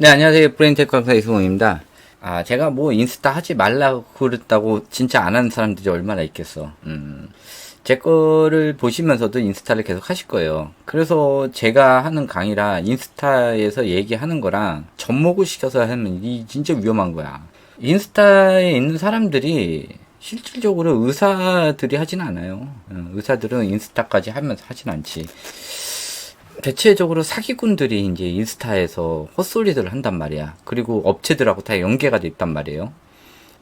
네, 안녕하세요. 브레인테크 강사 이승훈입니다. 아, 제가 뭐 인스타 하지 말라고 그랬다고 진짜 안 하는 사람들이 얼마나 있겠어. 음. 제 거를 보시면서도 인스타를 계속 하실 거예요. 그래서 제가 하는 강의라 인스타에서 얘기하는 거랑 접목을 시켜서 하면 이 진짜 위험한 거야. 인스타에 있는 사람들이 실질적으로 의사들이 하진 않아요. 어, 의사들은 인스타까지 하면서 하진 않지. 대체적으로 사기꾼들이 이제 인스타에서 헛소리들을 한단 말이야. 그리고 업체들하고 다 연계가 돼 있단 말이에요.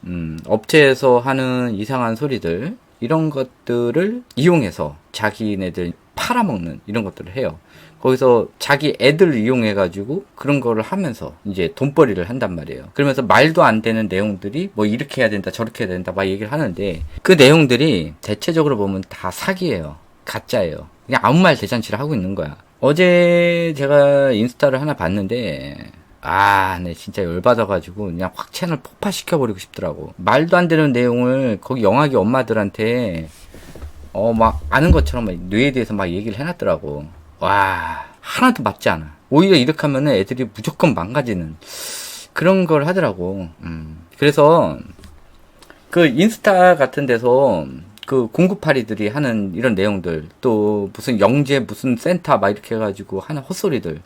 음, 업체에서 하는 이상한 소리들, 이런 것들을 이용해서 자기네들 팔아먹는 이런 것들을 해요. 거기서 자기 애들 이용해가지고 그런 거를 하면서 이제 돈벌이를 한단 말이에요. 그러면서 말도 안 되는 내용들이 뭐 이렇게 해야 된다, 저렇게 해야 된다, 막 얘기를 하는데 그 내용들이 대체적으로 보면 다 사기예요. 가짜예요. 그냥 아무 말 대잔치를 하고 있는 거야. 어제 제가 인스타를 하나 봤는데 아, 네, 진짜 열받아가지고, 그냥 확 채널 폭파시켜버리고 싶더라고. 말도 안 되는 내용을 거기 영화기 엄마들한테, 어, 막, 아는 것처럼 막 뇌에 대해서 막 얘기를 해놨더라고. 와, 하나도 맞지 않아. 오히려 이렇게 하면은 애들이 무조건 망가지는 그런 걸 하더라고. 음. 그래서, 그 인스타 같은 데서 그 공급파리들이 하는 이런 내용들 또 무슨 영재 무슨 센터 막 이렇게 해가지고 하는 헛소리들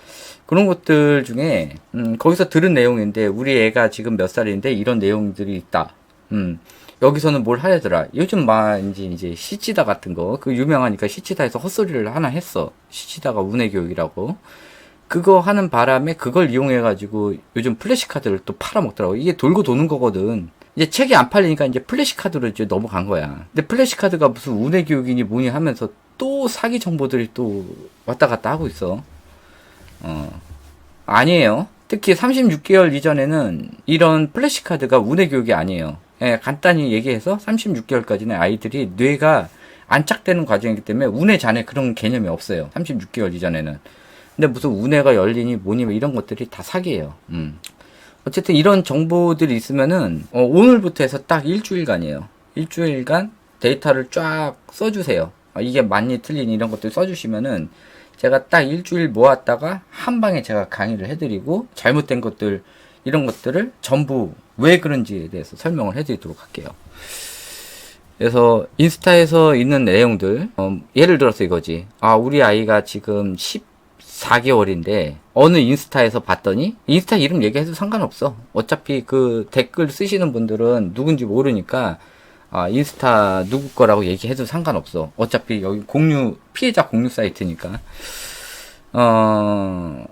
그런 것들 중에 음, 거기서 들은 내용인데 우리 애가 지금 몇 살인데 이런 내용들이 있다. 음. 여기서는 뭘 하려더라. 요즘 막 이제 이제 시치다 같은 거 그 유명하니까 시치다에서 헛소리를 하나 했어. 시치다가 운해 교육이라고. 그거 하는 바람에 그걸 이용해 가지고 요즘 플래시 카드를 또 팔아먹더라고. 이게 돌고 도는 거거든. 이제 책이 안 팔리니까 이제 플래시 카드로 이제 넘어간 거야. 근데 플래시 카드가 무슨 운해 교육이니 뭐니 하면서 또 사기 정보들이 또 왔다 갔다 하고 있어. 어. 아니에요. 특히 36개월 이전에는 이런 플래시 카드가 운해 교육이 아니에요. 예, 간단히 얘기해서 36개월까지는 아이들이 뇌가 안착되는 과정이기 때문에 운해 잔해 그런 개념이 없어요. 36개월 이전에는. 근데 무슨 운해가 열리니 뭐니 뭐 이런 것들이 다 사기예요. 음. 어쨌든 이런 정보들이 있으면은 어, 오늘부터 해서 딱 일주일간이에요. 일주일간 데이터를 쫙 써주세요. 어, 이게 맞니 틀리니 이런 것들 써주시면은 제가 딱 일주일 모았다가 한 방에 제가 강의를 해드리고 잘못된 것들 이런 것들을 전부 왜 그런지에 대해서 설명을 해드리도록 할게요. 그래서 인스타에서 있는 내용들 어, 예를 들어서 이거지. 아 우리 아이가 지금 14개월인데 어느 인스타에서 봤더니 인스타 이름 얘기해도 상관없어. 어차피 그 댓글 쓰시는 분들은 누군지 모르니까 아, 인스타 누구 거라고 얘기해도 상관없어. 어차피 여기 공유 피해자 공유 사이트니까. 어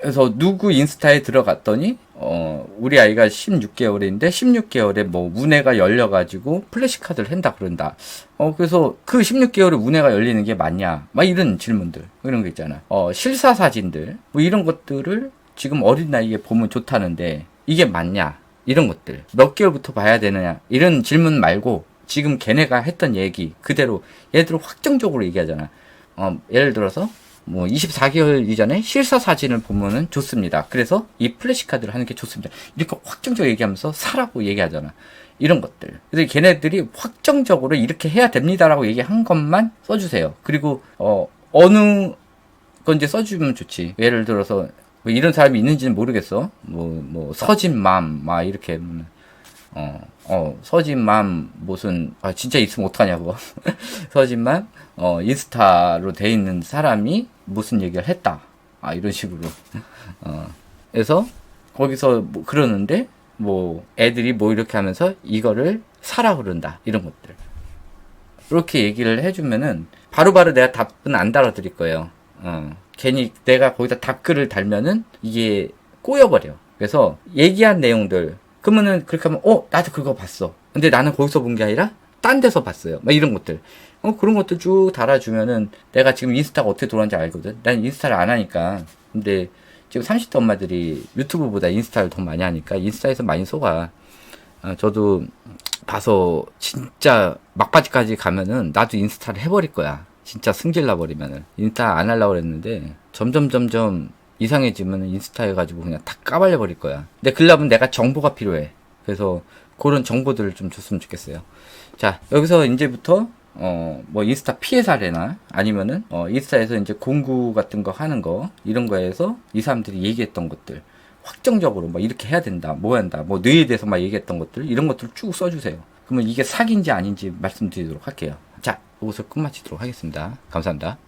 그래서 누구 인스타에 들어갔더니 어 우리 아이가 16개월인데 16개월에 뭐 운해가 열려 가지고 플래시 카드를 한다 그런다. 어 그래서 그 16개월에 운해가 열리는 게 맞냐? 막 이런 질문들. 이런 거 있잖아. 어 실사 사진들 뭐 이런 것들을 지금 어린 나이에 보면 좋다는데 이게 맞냐? 이런 것들. 몇 개월부터 봐야 되느냐? 이런 질문 말고 지금 걔네가 했던 얘기 그대로 얘들은 확정적으로 얘기하잖아. 어 예를 들어서 뭐 24개월 이전에 실사 사진을 보면은 좋습니다. 그래서 이 플래시 카드를 하는 게 좋습니다. 이렇게 확정적으로 얘기하면서 사라고 얘기하잖아. 이런 것들. 그래서 걔네들이 확정적으로 이렇게 해야 됩니다라고 얘기한 것만 써주세요. 그리고 어 어느 건지 써주면 좋지. 예를 들어서 뭐 이런 사람이 있는지는 모르겠어. 뭐 뭐 서진맘 막 이렇게 어, 어, 서진맘, 무슨, 아, 진짜 있으면 어떡하냐고. 서진맘, 어, 인스타로 돼 있는 사람이 무슨 얘기를 했다. 아, 이런 식으로. 어, 그래서, 거기서 뭐 그러는데, 뭐, 애들이 뭐 이렇게 하면서 이거를 사라 그런다. 이런 것들. 이렇게 얘기를 해주면은, 바로 바로 내가 답은 안 달아드릴 거예요. 어, 괜히 내가 거기다 답글을 달면은, 이게 꼬여버려. 그래서, 얘기한 내용들, 그러면은 그렇게 하면 어 나도 그거 봤어. 근데 나는 거기서 본 게 아니라 딴 데서 봤어요. 막 이런 것들. 어 그런 것들 쭉 달아주면은 내가 지금 인스타가 어떻게 돌아가는지 알거든. 난 인스타를 안 하니까. 근데 지금 30대 엄마들이 유튜브보다 인스타를 더 많이 하니까 인스타에서 많이 속아. 아, 저도 봐서 진짜 막바지까지 가면은 나도 인스타를 해버릴 거야. 진짜 승질 나버리면은 인스타 안 하려고 그랬는데 점점 점점 이상해지면 인스타 해가지고 그냥 다 까발려 버릴 거야. 근데 글라면 내가 정보가 필요해. 그래서 그런 정보들을 좀 줬으면 좋겠어요. 자, 여기서 이제부터 어, 뭐 인스타 피해 사례나 아니면은 어, 인스타에서 이제 공구 같은 거 하는 거 이런 거에서 이 사람들이 얘기했던 것들 확정적으로 뭐 이렇게 해야 된다, 뭐 한다, 뭐 뇌에 대해서 막 얘기했던 것들 이런 것들 쭉 써주세요. 그러면 이게 사기인지 아닌지 말씀드리도록 할게요. 자, 여기서 끝마치도록 하겠습니다. 감사합니다.